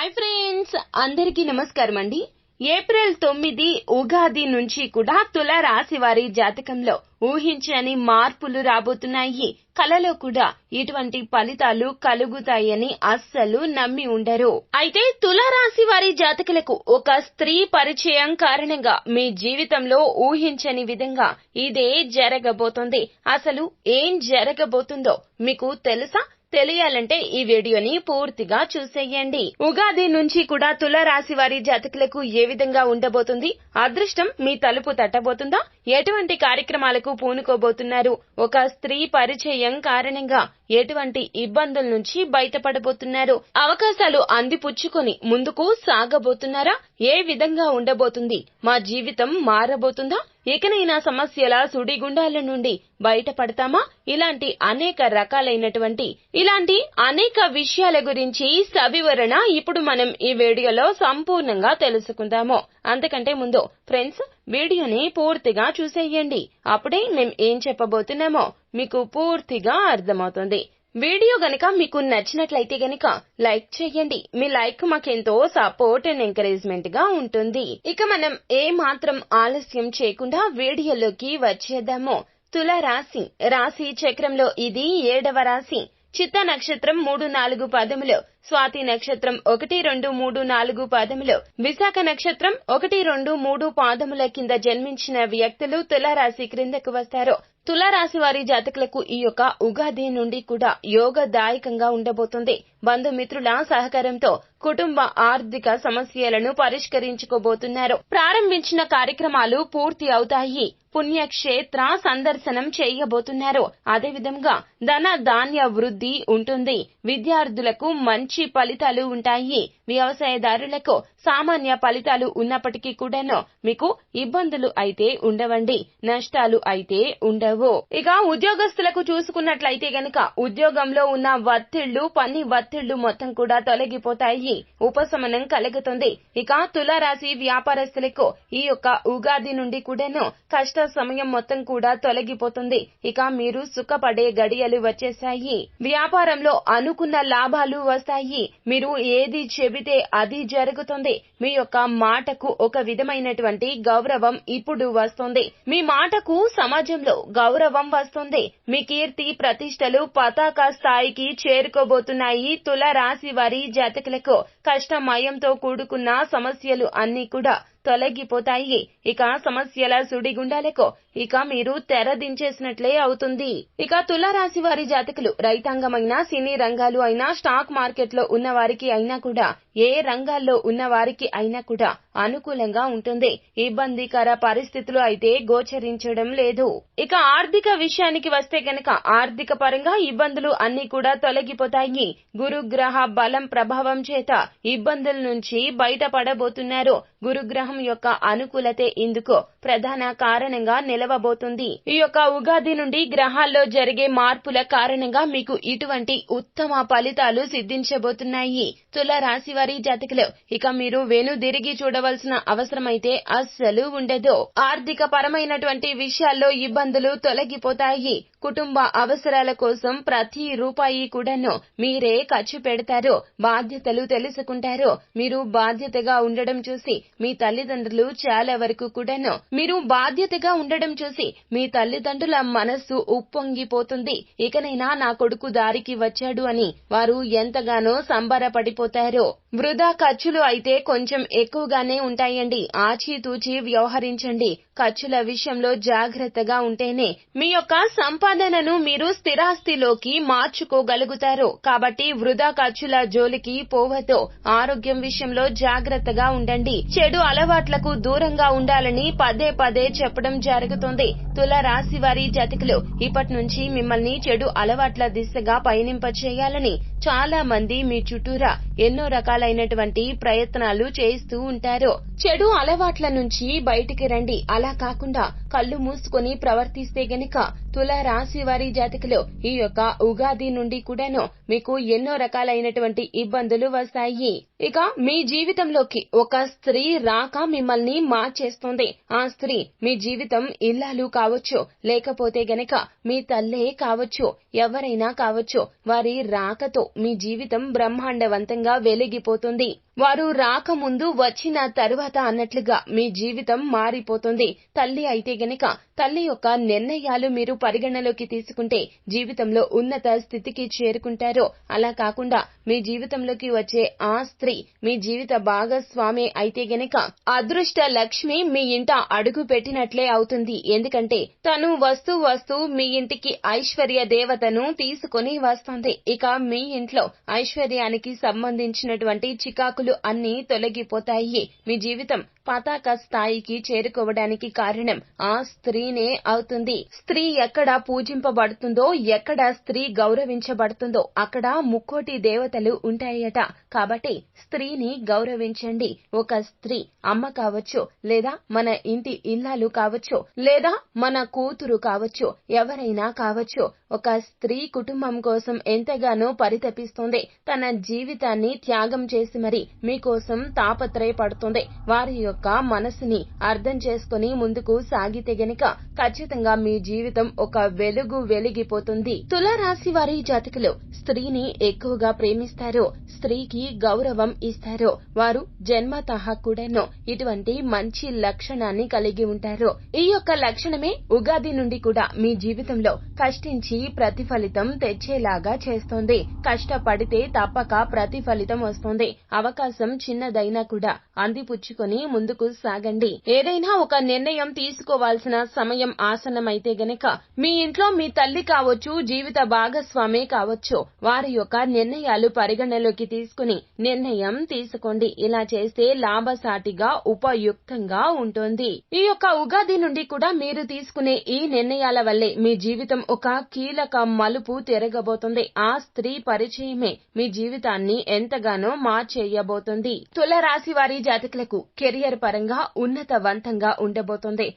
Hi friends అందరికీ నమస్కారం అండి. ఏప్రిల్ తొమ్మిది ఉగాది నుంచి కూడా తుల రాశి వారి జాతకంలో ఊహించని మార్పులు రాబోతున్నాయి. కలలో కూడా ఇటువంటి ఫలితాలు కలుగుతాయని అస్సలు నమ్మి ఉండరు. అయితే తుల రాశి వారి జాతకులకు ఒక స్త్రీ పరిచయం కారణంగా మీ జీవితంలో ఊహించని విధంగా ఇదే జరగబోతోంది. అసలు ఏం జరగబోతుందో మీకు తెలుసా? తెలియాలంటే ఈ వీడియోని పూర్తిగా చూసేయండి. ఉగాది నుంచి కూడా తుల రాశి వారి జాతకులకు ఏ విధంగా ఉండబోతుంది? అదృష్టం మీ తలుపు తట్టబోతుందా? ఎటువంటి కార్యక్రమాలకు పూనుకోబోతున్నారు? ఒక స్త్రీ పరిచయం కారణంగా ఎటువంటి ఇబ్బందుల నుంచి బయటపడబోతున్నారు? అవకాశాలు అందిపుచ్చుకొని ముందుకు సాగబోతున్నారా? ఏ విధంగా ఉండబోతుంది? మా జీవితం మారబోతుందా? ఇకనైనా సమస్యల సుడిగుండాల నుండి బయటపడతామా? ఇలాంటి అనేక రకాలైనటువంటి ఇలాంటి అనేక విషయాల గురించి సవివరణ ఇప్పుడు మనం ఈ వీడియోలో సంపూర్ణంగా తెలుసుకుందాము. అంతకంటే ముందు ఫ్రెండ్స్ వీడియోని పూర్తిగా చూసేయండి. అప్పుడే మేం ఏం చెప్పబోతున్నామో మీకు పూర్తిగా అర్థమవుతుంది. వీడియో గనక మీకు నచ్చినట్లయితే గనక లైక్ చేయండి. మీ లైక్ మాకెంతో సపోర్ట్ అండ్ ఎంకరేజ్మెంట్గా ఉంటుంది. ఇక మనం ఏ మాత్రం ఆలస్యం చేయకుండా వీడియోలోకి వచ్చేద్దాము. తుల రాశి రాశి చక్రంలో ఇది ఏడవ రాశి. చిత్త నక్షత్రం మూడు నాలుగు పదములు. స్వాతి నక్షత్రం ఒకటి రెండు మూడు నాలుగు పాదములు. విశాఖ నక్షత్రం ఒకటి రెండు మూడు పాదముల కింద జన్మించిన వ్యక్తులు తులారాశి క్రిందకు వస్తారు. తులారాశి వారి జాతకులకు ఈ యొక్క ఉగాది నుండి కూడా యోగదాయకంగా ఉండబోతుంది. బంధుమిత్రుల సహకారంతో కుటుంబ ఆర్థిక సమస్యలను పరిష్కరించుకోబోతున్నారు. ప్రారంభించిన కార్యక్రమాలు పూర్తి అవుతాయి. పుణ్యక్షేత్ర సందర్శనం చేయబోతున్నారు. అదేవిధంగా ధన ధాన్య వృద్ధి ఉంటుంది. విద్యార్థులకు మంచి మంచి ఫలితాలు ఉంటాయి. వ్యవసాయదారులకు సామాన్య ఫలితాలు ఉన్నప్పటికీ కూడాను మీకు ఇబ్బందులు అయితే ఉండవండి. నష్టాలు అయితే ఉండవు. ఇక ఉద్యోగస్తులకు చూసుకున్నట్లయితే గనక ఉద్యోగంలో ఉన్న ఒత్తిళ్ళు పని ఒత్తిళ్ళు మొత్తం కూడా తొలగిపోతాయి. ఉపశమనం కలుగుతుంది. ఇక తులారాశి వ్యాపారస్తులకు ఈ యొక్క ఉగాది నుండి కూడాను కష్ట సమయం మొత్తం కూడా తొలగిపోతుంది. ఇక మీరు సుఖపడే గడియలు వచ్చేసాయి వ్యాపారంలో అనుకున్న లాభాలు వస్తాయి. మీరు ఏది చెబితే అది జరుగుతుంది. మీ యొక్క మాటకు ఒక విధమైనటువంటి గౌరవం ఇప్పుడు వస్తుంది. మీ మాటకు సమాజంలో గౌరవం వస్తుంది. మీ కీర్తి ప్రతిష్టలు పతాక స్థాయికి చేరుకోబోతున్నాయి. తుల రాశి వారి జాతకులకు కష్టమయంతో కూడుకున్న సమస్యలు అన్ని కూడా తొలగిపోతాయి. ఇక సమస్యల సుడిగుండాలకు. ఇక మీరు తెరదించేసినట్లే అవుతుంది. ఇక తులారాశి వారి జాతకులు రైతాంగమైన సినీ రంగాలు అయినా స్టాక్ మార్కెట్లో ఉన్న వారికి అయినా కూడా ఏ రంగాల్లో ఉన్న వారికి అయినా కూడా అనుకూలంగా ఉంటుంది. ఇబ్బందికర పరిస్థితులు అయితే గోచరించడం లేదు. ఇక ఆర్థిక విషయానికి వస్తే గనక ఆర్థిక పరంగా ఇబ్బందులు అన్ని కూడా తొలగిపోతాయి. గురుగ్రహ బలం ప్రభావం చేత ఇబ్బందుల నుంచి బయటపడబోతున్నారు. గురుగ్రహం యొక్క అనుకూలతే ఇందుకు ప్రధాన కారణంగా నిలవబోతుంది. ఈ యొక్క ఉగాది నుండి గ్రహాల్లో జరిగే మార్పుల కారణంగా మీకు ఇటువంటి ఉత్తమ ఫలితాలు సిద్ధించబోతున్నాయి. తుల రాశి వారి జాతకులు ఇక మీరు వెనుదిరిగి ఉండవలసిన అవసరమైతే అస్సలు ఉండదు. ఆర్థిక పరమైనటువంటి విషయాల్లో ఇబ్బందులు తొలగిపోతాయి. కుటుంబ అవసరాల కోసం ప్రతి రూపాయి కూడాను మీరే ఖర్చు పెడతారు. బాధ్యతలు తెలుసుకుంటారు. మీరు బాధ్యతగా ఉండడం చూసి మీ తల్లిదండ్రులు చాలా వరకు కూడాను మీరు బాధ్యతగా ఉండడం చూసి మీ తల్లిదండ్రుల మనస్సు ఉప్పొంగిపోతుంది. ఇకనైనా నా కొడుకు దారికి వచ్చాడు అని వారు ఎంతగానో సంబరపడిపోతారు. వృధా ఖర్చులు అయితే కొంచెం ఎక్కువగానే ఉంటాయండి. ఆచితూచి వ్యవహరించండి. ఖర్చుల విషయంలో జాగ్రత్తగా ఉంటేనే మీ యొక్క సంపాదనను మీరు స్థిరాస్తిలోకి మార్చుకోగలుగుతారు. కాబట్టి వృధా ఖర్చుల జోలికి పోవద్దు ఆరోగ్యం విషయంలో జాగ్రత్తగా ఉండండి. చెడు అలవాట్లకు దూరంగా ఉండాలని పదే పదే చెప్పడం జరుగుతుంది. తుల రాశి వారి జాతకులు ఇప్పటి నుంచి మిమ్మల్ని చెడు అలవాట్ల దిశగా పయనింప చేయాలని చాలా మంది మీ చుట్టూరా ఎన్నో రకాలైనటువంటి ప్రయత్నాలు చేస్తూ ఉంటారు. చెడు అలవాట్ల నుంచి బయటికి రండి. అలా కాకుండా కళ్ళు మూసుకొని ప్రవర్తిస్తే గనుక తుల రాశి వారి జాతకులు ఈ యొక్క ఉగాది నుండి కూడాను మీకు ఎన్నో రకాలైనటువంటి ఇబ్బందులు వస్తాయి. ఇక మీ జీవితంలోకి ఒక స్త్రీ రాక మిమ్మల్ని మార్చేస్తుంది. ఆ స్త్రీ మీ జీవితం ఇల్లాలు కావచ్చు లేకపోతే గనక మీ తల్లే కావచ్చు ఎవరైనా కావచ్చు వారి రాకతో మీ జీవితం బ్రహ్మాండవంతంగా వెలిగిపోతుంది. వారు రాకముందు వచ్చిన తరువాత అన్నట్లుగా మీ జీవితం మారిపోతుంది. తల్లి అయితే గనక తల్లి యొక్క నిర్ణయాలు మీరు పరిగణలోకి తీసుకుంటే జీవితంలో ఉన్నత స్థితికి చేరుకుంటారో. అలా కాకుండా మీ జీవితంలోకి వచ్చే ఆ స్త్రీ మీ జీవిత భాగస్వామి అయితే గనక అదృష్ట లక్ష్మి మీ ఇంట అడుగు పెట్టినట్లే అవుతుంది. ఎందుకంటే తను వస్తూ వస్తూ మీ ఇంటికి ఐశ్వర్య దేవతను తీసుకొని వస్తుంది. ఇక మీ ఇంట్లో ఐశ్వర్యానికి సంబంధించినటువంటి చికాకులు అన్ని తొలగిపోతాయి. మీ జీవితం పతాక స్థాయికి చేరుకోవడానికి కారణం ఆ స్త్రీనే అవుతుంది. స్త్రీ ఎక్కడ పూజింపబడుతుందో ఎక్కడ స్త్రీ గౌరవించబడుతుందో అక్కడ ముక్కోటి దేవతలు ఉంటాయట. కాబట్టి స్త్రీని గౌరవించండి. ఒక స్త్రీ అమ్మ కావచ్చు లేదా మన ఇంటి ఇల్లాలు కావచ్చు లేదా మన కూతురు కావచ్చు ఎవరైనా కావచ్చు ఒక స్త్రీ కుటుంబం కోసం ఎంతగానో పరితపిస్తుంది. తన జీవితాన్ని త్యాగం చేసి మరి మీకోసం తాపత్రయపడుతుంది. వారి యొక్క మనసుని అర్థం చేసుకుని ముందుకు సాగి సాగితే గనుక ఖచ్చితంగా మీ జీవితం ఒక వెలుగు వెలిగిపోతుంది. తులారాశి వారి జాతకులు స్త్రీని ఎక్కువగా ప్రేమిస్తారు స్త్రీకి గౌరవం ఇస్తారు వారు జన్మత కూడాను ఇటువంటి మంచి లక్షణాన్ని కలిగి ఉంటారు. ఈ యొక్క లక్షణమే ఉగాది నుండి కూడా మీ జీవితంలో కష్టించి ప్రతిఫలితం తెచ్చేలాగా చేస్తుంది. కష్టపడితే తప్పక ప్రతిఫలితం వస్తుంది. అవకాశం చిన్నదైనా కూడా అందిపుచ్చుకొని ముందుకు సాగండి. ఏదైనా ఒక నిర్ణయం తీసుకోవాలి తీసుకోవాల్సిన సమయం ఆసన్నమైతే గనక మీ ఇంట్లో మీ తల్లి కావచ్చు జీవిత భాగస్వామే కావచ్చు వారి యొక్క నిర్ణయాలు పరిగణలోకి తీసుకుని నిర్ణయం తీసుకోండి. ఇలా చేస్తే లాభసాటిగా ఉపయుక్తంగా ఉంటుంది. ఈ యొక్క ఉగాది నుండి కూడా మీరు తీసుకునే ఈ నిర్ణయాల వల్లే మీ జీవితం ఒక కీలక మలుపు తిరగబోతుంది. ఆ స్త్రీ పరిచయమే మీ జీవితాన్ని ఎంతగానో మార్చేయబోతుంది. తులరాశి వారి జాతకులకు కెరియర్ పరంగా ఉన్నతవంతంగా ఉండబోతోంది.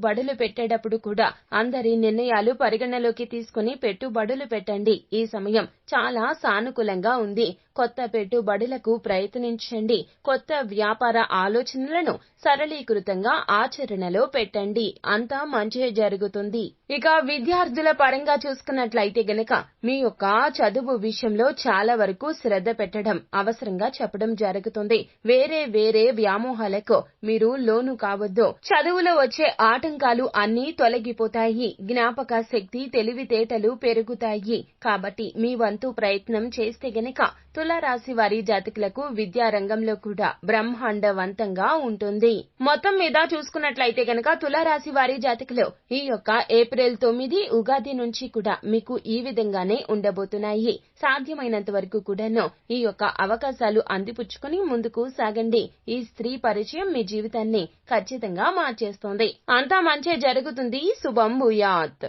పెట్టుబడులు పెట్టేటప్పుడు కూడా అందరి నిర్ణయాలు పరిగణలోకి తీసుకుని పెట్టుబడులు పెట్టండి. ఈ సమయం చాలా సానుకూలంగా ఉంది. కొత్త పెట్టుబడులకు ప్రయత్నించండి. కొత్త వ్యాపార ఆలోచనలను సరళీకృతంగా ఆచరణలో పెట్టండి. అంతా మంచి జరుగుతుంది. ఇక విద్యార్థుల పరంగా చూసుకున్నట్లయితే గనక మీ యొక్క చదువు విషయంలో చాలా వరకు శ్రద్ధ పెట్టడం అవసరంగా చెప్పడం జరుగుతుంది. వేరే వేరే వ్యామోహాలకు మీరు లోను కావద్దు. చదువులో వచ్చే ఆటంకాలు అన్నీ తొలగిపోతాయి. జ్ఞాపక శక్తి తెలివితేటలు పెరుగుతాయి. కాబట్టి మీ వంతు ప్రయత్నం చేస్తే గనక తులారాశి వారి జాతకులకు విద్యా రంగంలో కూడా బ్రహ్మాండవంతంగా ఉంటుంది. మొత్తం మీద చూసుకున్నట్లయితే గనక తులారాశి వారి జాతకులు ఈ యొక్క ఏప్రిల్ తొమ్మిది ఉగాది నుంచి కూడా మీకు ఈ విధంగానే ఉండబోతున్నాయి. సాధ్యమైనంత వరకు కూడాను ఈ యొక్క అవకాశాలు అందిపుచ్చుకుని ముందుకు సాగండి. ఈ స్త్రీ పరిచయం మీ జీవితాన్ని ఖచ్చితంగా మార్చేస్తోంది. అంతా మంచే జరుగుతుంది. శుభం భూయాత్.